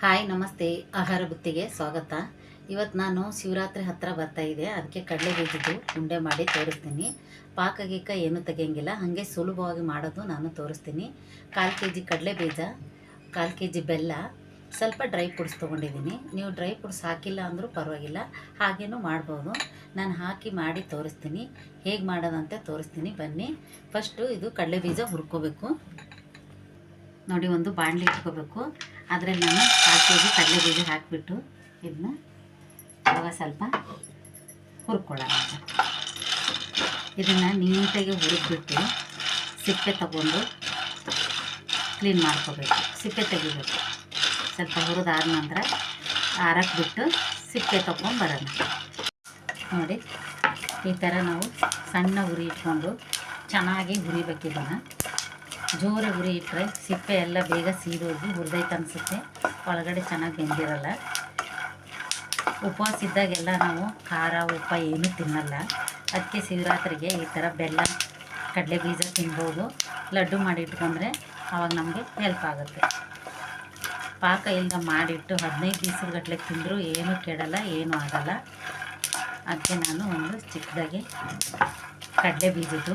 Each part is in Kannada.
ಹಾಯ್, ನಮಸ್ತೆ. ಆಹಾರ ಬುತ್ತಿಗೆ ಸ್ವಾಗತ. ಇವತ್ತು ನಾನು ಶಿವರಾತ್ರಿ ಹತ್ತಿರ ಬರ್ತಾ ಇದೆ ಅದಕ್ಕೆ ಕಡಲೆ ಬೀಜದ್ದು ಉಂಡೆ ಮಾಡಿ ತೋರಿಸ್ತೀನಿ. ಪಾಕ ಗೀಕ ಏನು ತೆಗಿಯಂಗಿಲ್ಲ. ಹಾಗೆ ಸುಲಭವಾಗಿ ಮಾಡೋದು ನಾನು ತೋರಿಸ್ತೀನಿ. ಕಾಲು ಕೆ ಜಿ ಕಡಲೆ ಬೀಜ, ಕಾಲು ಕೆ ಜಿ ಬೆಲ್ಲ, ಸ್ವಲ್ಪ ಡ್ರೈ ಫ್ರೂಟ್ಸ್ ತೊಗೊಂಡಿದ್ದೀನಿ. ನೀವು ಡ್ರೈ ಫ್ರೂಟ್ಸ್ ಹಾಕಿಲ್ಲ ಅಂದರೂ ಪರವಾಗಿಲ್ಲ. ಹಾಗೇನೂ ಮಾಡ್ಬೋದು. ನಾನು ಹಾಕಿ ಮಾಡಿ ತೋರಿಸ್ತೀನಿ. ಹೇಗೆ ಮಾಡೋದಂತೆ ತೋರಿಸ್ತೀನಿ. ಬನ್ನಿ. ಫಸ್ಟು ಇದು ಕಡಲೆ ಬೀಜ ಹುರ್ಕೋಬೇಕು. ನೋಡಿ, ಒಂದು ಬಾಣಲಿ ಇಟ್ಕೋಬೇಕು. ಅದರಲ್ಲಿ ನಾನು ಕಾಲು ಕೆ ಜಿ ಕಡಲೆ ಬೀಜ ಹಾಕಿಬಿಟ್ಟು ಇದನ್ನ ಇವಾಗ ಸ್ವಲ್ಪ ಹುರ್ಕೊಳ್ಳೋಣ ಇದನ್ನು ನೀಟಾಗಿ ಹುರಿದ್ಬಿಟ್ಟು ಸಿಪ್ಪೆ ತಗೊಂಡು ಕ್ಲೀನ್ ಮಾಡ್ಕೋಬೇಕು. ಸಿಪ್ಪೆ ತೆಗಿಬೇಕು. ಸ್ವಲ್ಪ ಹುರಿದಾದ ನಂತರ ಆರಕ್ಕೆ ಬಿಟ್ಟು ಸಿಪ್ಪೆ ತಗೊಂಡು ಬರೋಣ. ನೋಡಿ, ಈ ಥರ ನಾವು ಸಣ್ಣ ಉರಿ ಇಟ್ಕೊಂಡು ಚೆನ್ನಾಗಿ ಹುರಿಬೇಕು ಜೋರಾಗಿ ಉರಿ ಇಟ್ಟರೆ ಸಿಪ್ಪೆ ಎಲ್ಲ ಬೇಗ ಸೀದೋಗಿ ಹುರಿದೈತೆ ಅನಿಸುತ್ತೆ. ಒಳಗಡೆ ಚೆನ್ನಾಗಿ ಬೆಂದಿರಲ್ಲ. ಉಪವಾಸ ಇದ್ದಾಗೆಲ್ಲ ನಾವು ಖಾರ, ಉಪ್ಪ ಏನೂ ತಿನ್ನಲ್ಲ. ಅದಕ್ಕೆ ಶಿವರಾತ್ರಿಗೆ ಈ ಥರ ಬೆಲ್ಲ, ಕಡಲೆ ಬೀಜ ತಿನ್ಬೋದು. ಲಡ್ಡು ಮಾಡಿಟ್ಕೊಂಡ್ರೆ ಆವಾಗ ನಮಗೆ ಹೆಲ್ಪ್ ಆಗುತ್ತೆ. ಪಾಕ ಇಲ್ಲದ ಮಾಡಿಟ್ಟು ಹದಿನೈದು ದಿವಸಗಟ್ಲೆ ತಿಂದರೂ ಏನೂ ಕೆಡಲ್ಲ, ಏನೂ ಆಗಲ್ಲ. ಅದಕ್ಕೆ ನಾನು ಒಂದು ಚಿಕ್ಕದಾಗಿ ಕಡಲೆ ಬೀಜದ್ದು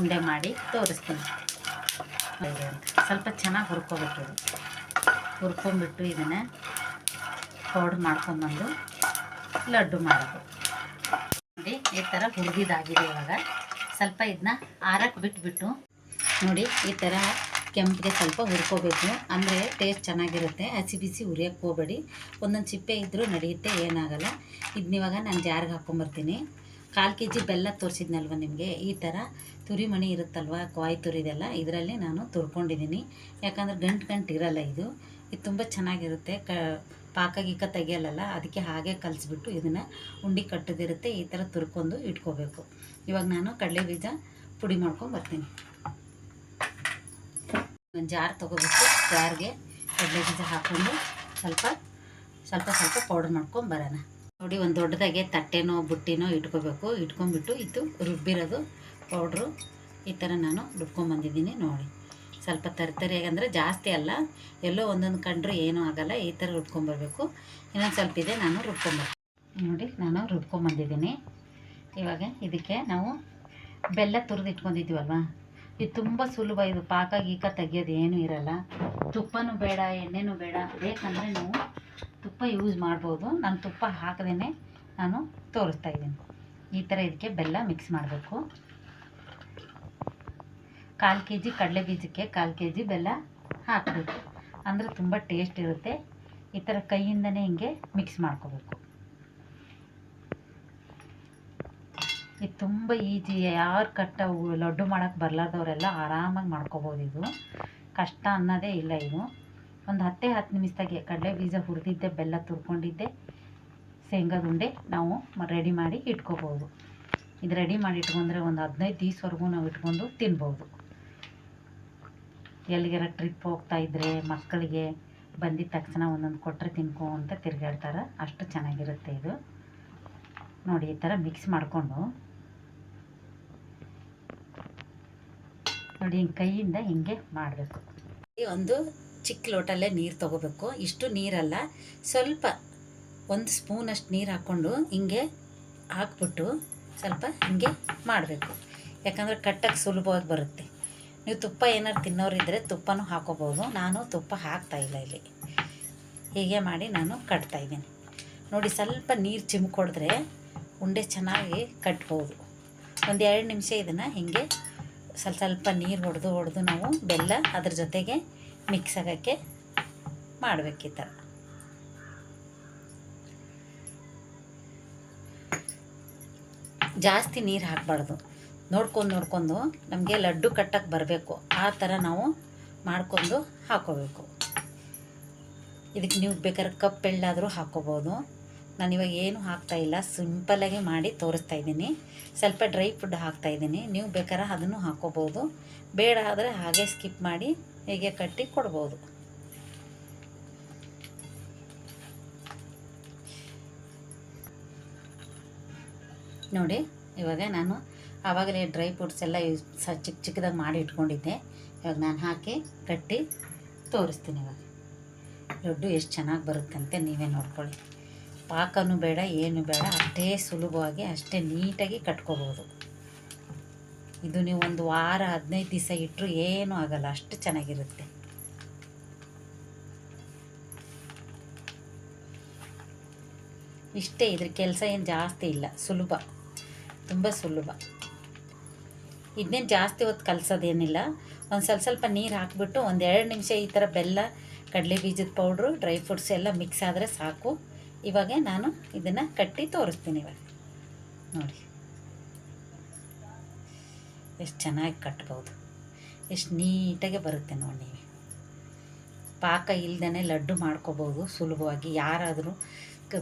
ಉಂಡೆ ಮಾಡಿ ತೋರಿಸ್ತೀನಿ. ಸ್ವಲ್ಪ ಚೆನ್ನಾಗಿ ಹುರ್ಕೋಬೇಕು ಇದು. ಹುರ್ಕೊಂಬಿಟ್ಟು ಇದನ್ನು ಪೌಡ್ರ್ ಮಾಡ್ಕೊಂಬಂದು ಲಡ್ಡು ಮಾಡೋದು. ನೋಡಿ, ಈ ಥರ ಹುರಿದಿದ್ದಾಗಿದೆ ಇವಾಗ. ಸ್ವಲ್ಪ ಇದನ್ನ ಆರಕ್ಕೆ ಬಿಟ್ಬಿಟ್ಟು ನೋಡಿ, ಈ ಥರ ಕೆಂಪಿಗೆ ಸ್ವಲ್ಪ ಹುರ್ಕೋಬೇಕು. ಅಂದರೆ ಟೇಸ್ಟ್ ಚೆನ್ನಾಗಿರುತ್ತೆ. ಹಸಿ ಬಿಸಿ ಹುರಿಯೋಕ್ಕೆ ಹೋಗಬೇಡಿ. ಒಂದೊಂದು ಚಿಪ್ಪೆ ಇದ್ದರೂ ನಡೆಯುತ್ತೆ, ಏನಾಗಲ್ಲ. ಇದನ್ನಿವಾಗ ನಾನು ಜಾರಿಗೆ ಹಾಕ್ಕೊಂಬರ್ತೀನಿ ಕಾಲು ಕೆ ಜಿ ಬೆಲ್ಲ ತೋರಿಸಿದ್ನಲ್ವ ನಿಮಗೆ? ಈ ಥರ ತುರಿಮಣಿ ಇರುತ್ತಲ್ವ? ಕಾಯಿ ತುರಿದೆಲ್ಲ, ಇದರಲ್ಲಿ ನಾನು ತುರ್ಕೊಂಡಿದ್ದೀನಿ. ಯಾಕಂದರೆ ಗಂಟು ಗಂಟು ಇರಲ್ಲ ಇದು. ಇದು ತುಂಬ ಚೆನ್ನಾಗಿರುತ್ತೆ. ಕ ಪಾಕ ಗೀಕ ತೆಗಿಯಲ್ಲ ಅದಕ್ಕೆ ಹಾಗೆ ಕಲಿಸ್ಬಿಟ್ಟು ಇದನ್ನು ಉಂಡೆ ಕಟ್ಟದಿರುತ್ತೆ, ಈ ಥರ ತುರ್ಕೊಂಡು ಇಟ್ಕೋಬೇಕು. ಇವಾಗ ನಾನು ಕಡಲೆ ಬೀಜ ಪುಡಿ ಮಾಡ್ಕೊಂಡು ಬರ್ತೀನಿ. ಒಂದು ಜಾರ್ ತೊಗೋಬೇಕು ಜಾರ್ಗೆ ಕಡಲೆ ಬೀಜ ಹಾಕ್ಕೊಂಡು ಸ್ವಲ್ಪ ಸ್ವಲ್ಪ ಸ್ವಲ್ಪ ಪೌಡರ್ ಮಾಡ್ಕೊಂಡು ಬರೋಣ. ನೋಡಿ, ಒಂದು ದೊಡ್ಡದಾಗೆ ತಟ್ಟೆನೋ, ಬುಟ್ಟಿನೋ ಇಟ್ಕೋಬೇಕು. ಇಟ್ಕೊಂಡ್ಬಿಟ್ಟು ಇದು ರುಬ್ಬಿರೋದು ಪೌಡ್ರು. ಈ ಥರ ನಾನು ರುಬ್ಕೊಂಬಂದಿದ್ದೀನಿ ನೋಡಿ. ಸ್ವಲ್ಪ ತರ್ತರಿಯಾಗಿ ಅಂದರೆ ಜಾಸ್ತಿ ಅಲ್ಲ. ಎಲ್ಲೋ ಒಂದೊಂದು ಕಂಡ್ರು ಏನೂ ಆಗೋಲ್ಲ. ಈ ಥರ ರುಬ್ಕೊಂಬರ್ಬೇಕು ಇನ್ನೊಂದು ಸ್ವಲ್ಪ ಇದೆ, ನಾನು ರುಬ್ಕೊಂಬರ್ತೀನಿ ನೋಡಿ, ನಾನು ರುಬ್ಕೊಂಬಂದಿದ್ದೀನಿ ಇವಾಗ ಇದಕ್ಕೆ ನಾವು ಬೆಲ್ಲ ತುರಿದು ಇಟ್ಕೊಂಡಿದ್ದೀವಲ್ವ? ಇದು ತುಂಬ ಸುಲಭ. ಇದು ಪಾಕ ಗೀಕ ತೆಗಿಯೋದು ಏನೂ ಇರಲ್ಲ. ತುಪ್ಪನೂ ಬೇಡ, ಎಣ್ಣೆನೂ ಬೇಡ. ಬೇಕಂದರೆ ನೀವು ತುಪ್ಪ ಯೂಸ್ ಮಾಡ್ಬೋದು. ನಾನು ತುಪ್ಪ ಹಾಕದೇ ನಾನು ತೋರಿಸ್ತಾ ಇದ್ದೀನಿ. ಈ ಥರ ಇದಕ್ಕೆ ಬೆಲ್ಲ ಮಿಕ್ಸ್ ಮಾಡಬೇಕು. ಕಾಲು ಕೆ ಜಿ ಕಡಲೆ ಬೀಜಕ್ಕೆ ಕಾಲು ಕೆ ಜಿ ಬೆಲ್ಲ ಹಾಕಬೇಕು. ಅಂದರೆ ತುಂಬ ಟೇಸ್ಟ್ ಇರುತ್ತೆ. ಈ ಥರ ಕೈಯಿಂದನೇ ಹಿಂಗೆ ಮಿಕ್ಸ್ ಮಾಡ್ಕೋಬೇಕು. ಇದು ತುಂಬ ಈಜಿ ಯಾರು ಕಟ್ಟ ಲಡ್ಡು ಮಾಡೋಕ್ಕೆ ಬರಲಾರ್ದವರೆಲ್ಲ ಆರಾಮಾಗಿ ಮಾಡ್ಕೋಬೋದು ಇದು. ಕಷ್ಟ ಅನ್ನೋದೇ ಇಲ್ಲ ಇದು. ಒಂದು ಹತ್ತೇ ಹತ್ತು ನಿಮಿಷದಾಗೆ ಕಡಲೆ ಬೀಜ ಹುರಿದಿದ್ದೆ, ಬೆಲ್ಲ ತುರ್ಕೊಂಡಿದ್ದೆ ಶೇಂಗಾದ ಉಂಡೆ ನಾವು ರೆಡಿ ಮಾಡಿ ಇಟ್ಕೋಬೋದು. ಇದು ರೆಡಿ ಮಾಡಿ ಇಟ್ಕೊಂಡ್ರೆ ಒಂದು ಹದಿನೈದು ದಿವ್ಸವರೆಗೂ ನಾವು ಇಟ್ಕೊಂಡು ತಿನ್ಬೋದು. ಎಲ್ಲಿಗಾರ ಟ್ರಿಪ್ ಹೋಗ್ತಾ ಇದ್ದರೆ ಮಕ್ಕಳಿಗೆ ಬಂದಿದ ತಕ್ಷಣ ಒಂದೊಂದು ಕೊಟ್ಟರೆ ತಿನ್ಕೊ ಅಂತ ತಿರುಗಾಡ್ತಾರೆ ಅಷ್ಟು ಚೆನ್ನಾಗಿರುತ್ತೆ ಇದು. ನೋಡಿ, ಈ ಥರ ಮಿಕ್ಸ್ ಮಾಡಿಕೊಂಡು. ನೋಡಿ, ಹಿಂಗೆ ಕೈಯಿಂದ ಹಿಂಗೆ ಮಾಡಬೇಕು. ಒಂದು ಚಿಕ್ಕ ಲೋಟಲ್ಲೇ ನೀರು ತೊಗೋಬೇಕು. ಇಷ್ಟು ನೀರಲ್ಲ, ಸ್ವಲ್ಪ ಒಂದು ಸ್ಪೂನಷ್ಟು ನೀರು ಹಾಕ್ಕೊಂಡು ಹಿಂಗೆ ಹಾಕ್ಬಿಟ್ಟು ಸ್ವಲ್ಪ ಹಿಂಗೆ ಮಾಡಬೇಕು. ಯಾಕಂದರೆ ಕಟ್ಟಕ್ಕೆ ಸುಲಭವಾಗಿ ಬರುತ್ತೆ. ನೀವು ತುಪ್ಪ ಏನಾರು ತಿನ್ನೋರಿದ್ದರೆ ತುಪ್ಪನೂ ಹಾಕೋಬೋದು. ನಾನು ತುಪ್ಪ ಹಾಕ್ತಾ ಇಲ್ಲ. ಹೀಗೆ ಮಾಡಿ ನಾನು ಕಟ್ತಾ ಇದ್ದೀನಿ. ನೋಡಿ, ಸ್ವಲ್ಪ ನೀರು ಚಿಮ್ಕೊಡಿದ್ರೆ ಉಂಡೆ ಚೆನ್ನಾಗಿ ಕಟ್ಬೋದು. ಒಂದು ಎರಡು ನಿಮಿಷ ಇದನ್ನು ಹೀಗೆ ಸ್ವಲ್ಪ ಸ್ವಲ್ಪ ನೀರು ಹೊಡೆದು ಹೊಡೆದು ನಾವು ಬೆಲ್ಲ ಅದ್ರ ಜೊತೆಗೆ ಮಿಕ್ಸ್ ಆಗೋಕ್ಕೆ ಮಾಡಬೇಕು ಈ ಥರ. ಜಾಸ್ತಿ ನೀರು ಹಾಕಬಾರ್ದು. ನೋಡ್ಕೊಂಡು ನೋಡ್ಕೊಂಡು ನಮಗೆ ಲಡ್ಡು ಕಟ್ಟಕ್ಕೆ ಬರಬೇಕು. ಆ ಥರ ನಾವು ಮಾಡ್ಕೊಂಡು ಹಾಕೋಬೇಕು. ಇದಕ್ಕೆ ನೀವು ಬೇಕಾದ್ರೆ ಕಪ್ ಎಳ್ಳಾದರೂ ಹಾಕೋಬೋದು. ನಾನು ಇವಾಗ ಏನು ಹಾಕ್ತಾ ಇಲ್ಲ ಸಿಂಪಲ್ಲಾಗಿ ಮಾಡಿ ತೋರಿಸ್ತಾ ಇದ್ದೀನಿ. ಸ್ವಲ್ಪ ಡ್ರೈ ಫುಡ್ ಹಾಕ್ತಾ ಇದ್ದೀನಿ. ನೀವು ಬೇಕಾದ್ರೆ ಅದನ್ನು ಹಾಕೋಬೋದು. ಬೇಡ ಆದರೆ ಹಾಗೆ ಸ್ಕಿಪ್ ಮಾಡಿ ಹೀಗೆ ಕಟ್ಟಿ ಕೊಡ್ಬೋದು. ನೋಡಿ, ಇವಾಗ ನಾನು ಆವಾಗಲೇ ಡ್ರೈ ಫ್ರೂಟ್ಸ್ ಎಲ್ಲ ಯೂಸ್ ಚಿಕ್ಕ ಚಿಕ್ಕದಾಗಿ ಮಾಡಿ ಇಟ್ಕೊಂಡಿದ್ದೆ. ಇವಾಗ ನಾನು ಹಾಕಿ ಕಟ್ಟಿ ತೋರಿಸ್ತೀನಿ ಇವಾಗ. ಲಡ್ಡು ಎಷ್ಟು ಚೆನ್ನಾಗಿ ಬರುತ್ತಂತೆ ನೀವೇ ನೋಡ್ಕೊಳ್ಳಿ. ಪಾಕನೂ ಬೇಡ, ಏನು ಬೇಡ, ಅಷ್ಟೇ ಸುಲಭವಾಗಿ ಅಷ್ಟೇ ನೀಟಾಗಿ ಕಟ್ಕೋಬೋದು. ಇದು ನೀವು ಒಂದು ವಾರ, ಹದಿನೈದು ದಿವಸ ಇಟ್ಟರು ಏನೂ ಆಗಲ್ಲ, ಅಷ್ಟು ಚೆನ್ನಾಗಿರುತ್ತೆ. ಇಷ್ಟೇ, ಇದ್ರ ಕೆಲಸ ಏನು ಜಾಸ್ತಿ ಇಲ್ಲ, ಸುಲಭ, ತುಂಬ ಸುಲಭ. ಇದನ್ನೇನು ಜಾಸ್ತಿ ಹೊತ್ತು ಕಲಸೋದೇನಿಲ್ಲ, ಒಂದು ಸ್ವಲ್ಪ ಸ್ವಲ್ಪ ನೀರು ಹಾಕಿಬಿಟ್ಟು ಒಂದು ಎರಡು ನಿಮಿಷ ಈ ಥರ ಬೆಲ್ಲ, ಕಡಲೆ ಬೀಜದ ಪೌಡ್ರು, ಡ್ರೈ ಫ್ರೂಟ್ಸ್ ಎಲ್ಲ ಮಿಕ್ಸ್ ಆದರೆ ಸಾಕು. ಇವಾಗ ನಾನು ಇದನ್ನು ಕಟ್ಟಿ ತೋರಿಸ್ತೀನಿ ಇವಾಗ. ನೋಡಿ. ಎಷ್ಟು ಚೆನ್ನಾಗಿ ಕಟ್ಬೋದು. ಎಷ್ಟು ನೀಟಾಗೆ ಬರುತ್ತೆ ನೋಡಿ ನೀವು. ಪಾಕ ಇಲ್ದೇ ಲಡ್ಡು ಮಾಡ್ಕೋಬೋದು ಸುಲಭವಾಗಿ. ಯಾರಾದರೂ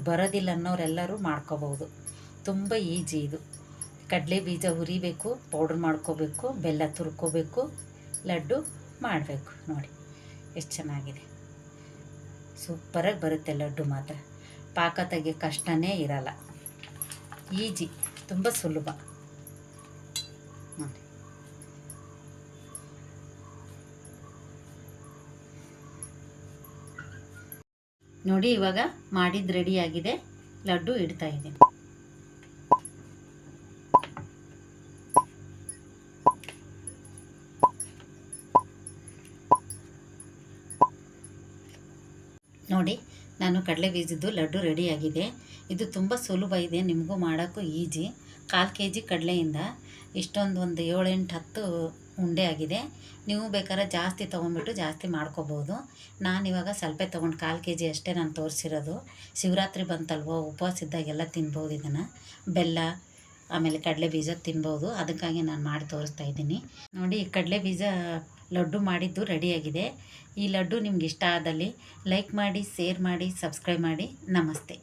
ಬರೋದಿಲ್ಲ ಅನ್ನೋರೆಲ್ಲರೂ ಮಾಡ್ಕೋಬೋದು. ತುಂಬ ಈಜಿ ಇದು. ಕಡಲೆ ಬೀಜ ಹುರಿಬೇಕು, ಪೌಡ್ರ್ ಮಾಡ್ಕೋಬೇಕು, ಬೆಲ್ಲ ತುರ್ಕೋಬೇಕು, ಲಡ್ಡು ಮಾಡಬೇಕು. ನೋಡಿ. ಎಷ್ಟು ಚೆನ್ನಾಗಿದೆ. ಸೂಪರಾಗಿ ಬರುತ್ತೆ ಲಡ್ಡು ಮಾತ್ರ. ಪಾಕ ತೆಗಿಯೋ ಕಷ್ಟನೇ ಇರಲ್ಲ. ಈಜಿ, ತುಂಬ ಸುಲಭ. ನೋಡಿ. ನೋಡಿ ಇವಾಗ ಮಾಡಿದ್ದು ರೆಡಿಯಾಗಿದೆ ಲಡ್ಡು ಇಡ್ತಾ ಇದ್ದೀನಿ. ನೋಡಿ ನಾನು ಕಡಲೆ ಬೀಜದ್ದು ಲಡ್ಡು ರೆಡಿಯಾಗಿದೆ ಇದು ತುಂಬ ಸುಲಭ ಇದೆ, ನಿಮಗೂ ಮಾಡೋಕ್ಕೂ ಈಜಿ ಕಾಲು ಕೆ ಜಿ ಕಡಲೆಯಿಂದ ಇಷ್ಟೊಂದು ಒಂದು ಏಳೆಂಟು ಹತ್ತು ಉಂಡೆ ಆಗಿದೆ. ನೀವು ಬೇಕಾದ್ರೆ ಜಾಸ್ತಿ ತೊಗೊಂಬಿಟ್ಟು ಜಾಸ್ತಿ ಮಾಡ್ಕೋಬೋದು. ನಾನಿವಾಗ ಸ್ವಲ್ಪ ತೊಗೊಂಡು ಕಾಲು ಕೆ ಜಿ ಅಷ್ಟೇ ನಾನು ತೋರಿಸಿರೋದು. ಶಿವರಾತ್ರಿ ಬಂತಲ್ವೋ, ಉಪವಾಸ ಇದ್ದಾಗೆಲ್ಲ ತಿನ್ಬೋದು ಇದನ್ನು. ಬೆಲ್ಲ, ಆಮೇಲೆ ಕಡಲೆ ಬೀಜ ತಿನ್ಬೋದು. ಅದಕ್ಕಾಗಿ ನಾನು ಮಾಡಿ ತೋರಿಸ್ತಾ ಇದ್ದೀನಿ. ನೋಡಿ ಕಡಲೆ ಬೀಜ ಲಡ್ಡು ಮಾಡಿದ್ದು ರೆಡಿಯಾಗಿದೆ ಈ ಲಡ್ಡು ನಿಮ್ಗೆ ಇಷ್ಟ ಆದಲ್ಲಿ ಲೈಕ್ ಮಾಡಿ ಸೇರ್ ಮಾಡಿ ಸಬ್ಸ್ಕ್ರೈಬ್ ಮಾಡಿ. ನಮಸ್ತೆ.